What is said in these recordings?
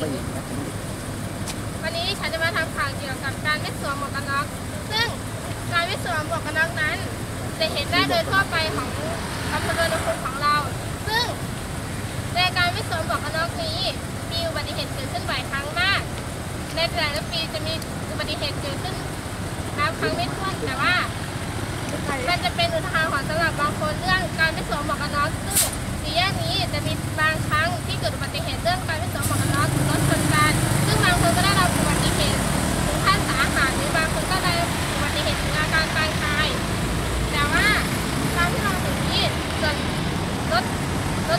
ไปอีกนะวันนี้ฉันจะมาทำข่าวเกี่ยวกับการไม่สวมหมวกกันน็อก ซึ่งการไม่สวมหมวกกันน็อกนั้น จะเห็นได้โดยทั่วไปของอำเภอเมืองของเรา ซึ่งในการไม่สวมหมวกกันน็อกนี้ มีอุบัติเหตุเกิดขึ้นบ่อยครั้งมาก ในแต่ละปีจะมีอุบัติเหตุเกิดขึ้นนับครั้งไม่ถ้วนแต่ว่า มันจะเป็นอุทาหรณ์สำหรับบางคนเรื่องการไม่สวมหมวก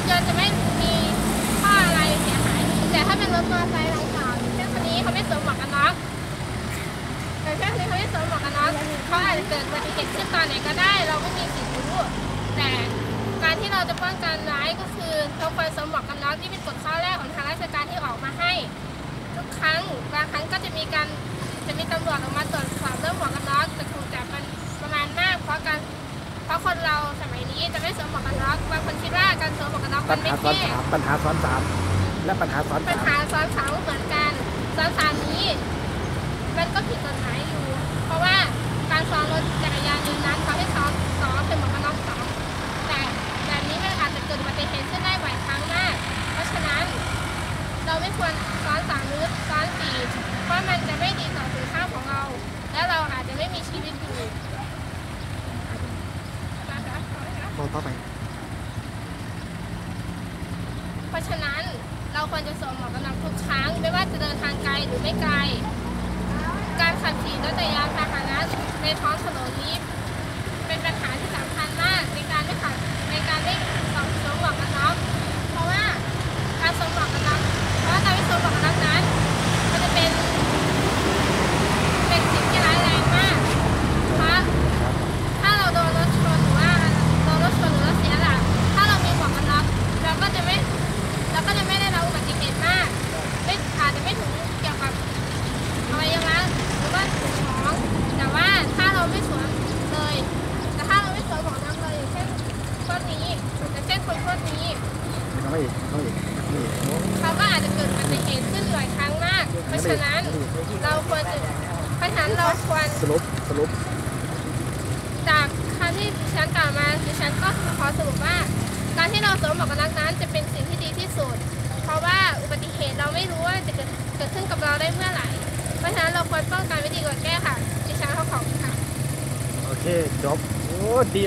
ถยนต์จะไม่มีข้ออะไรเสียหาย แต่ถ้าเป็นรถมอเตอร์ไซค์ดังกล่าวเช่นคนนี้เขาไม่สวมหมวกกันน็อกแต่ถ้าคนนี้เขาไม่สวมหมวกกันน็อกเขาอาจจะเกิดอุบัติเหตุขึ้นตอนไหนก็ได้ เราไม่มีสิทธิ์รู้แต่การที่เราจะป้องกันร้ายก็คือเราควรสวมหมวกกันน็อกที่เป็นกฎข้อแรกของทางราชการที่ออกมาให้ ทุกครั้งบางครั้งก็จะมีการจะมีตำรวจออกมาตรวจสอบเรื่องหมวกกันน็อกแต่ถูกจับมันประมาณมาก เพราะการเพราะคนเราสมัยนี้ ปัมัญนไม่หาซ้อนเท่สามปัญหาซ้อนสามและปัญหาซ้อนปัญสามหาซ้อนสามก็เหมือนกันซ้อนสามนี้ มันก็ผิดกฎหมายอยู่ เพราะว่าการซ้อนรถจักรยานยนต์นั้นเขาให้ซ้อนสองเป็นหมวกกันน็อกสองแต่แบบนี้มันอาจจะเกิดอุบัติเหตุขึ้นได้บ่อยครั้งมาก เพราะฉะนั้น เราไม่ควรซ้อนสามหรือซ้อนสี่เพราะมันจะไม่ดีต่อสุขภาพของเรา และเราอาจจะไม่มีชีวิตอยู่นะคะต่อต่อไป เพราะฉะนั้นเราควรจะสวมหมวกกันน็อกทุกครั้ง ไม่ว่าจะเดินทางไกลหรือไม่ไกล การขับขี่รถจักรยานพาหนะในท้องถนนนี้ เข้าไปอีกเข้าไปอีกนี่โอ้เขาก็อาจจะเกิดอุบัติเหตุขึ้นหลายครั้งมาก เพราะฉะนั้นเราควรจะเพราะฉะนั้นเราควรสรุปสรุปจากคำที่ดิฉันกล่าวมาดิฉันก็ขอสรุปว่า การที่เราสวมหมวกกันน็อกนั้นจะเป็นสิ่งที่ดีที่สุด เพราะว่าอุบัติเหตุเราไม่รู้ว่าจะเกิดเกิดขึ้นกับเราได้เมื่อไหร่ เพราะฉะนั้นเราควรป้องกันไว้ดีกว่าแก้ค่ะดิฉันเขาขอบคุณค่ะ โอเคจบโอ้ดี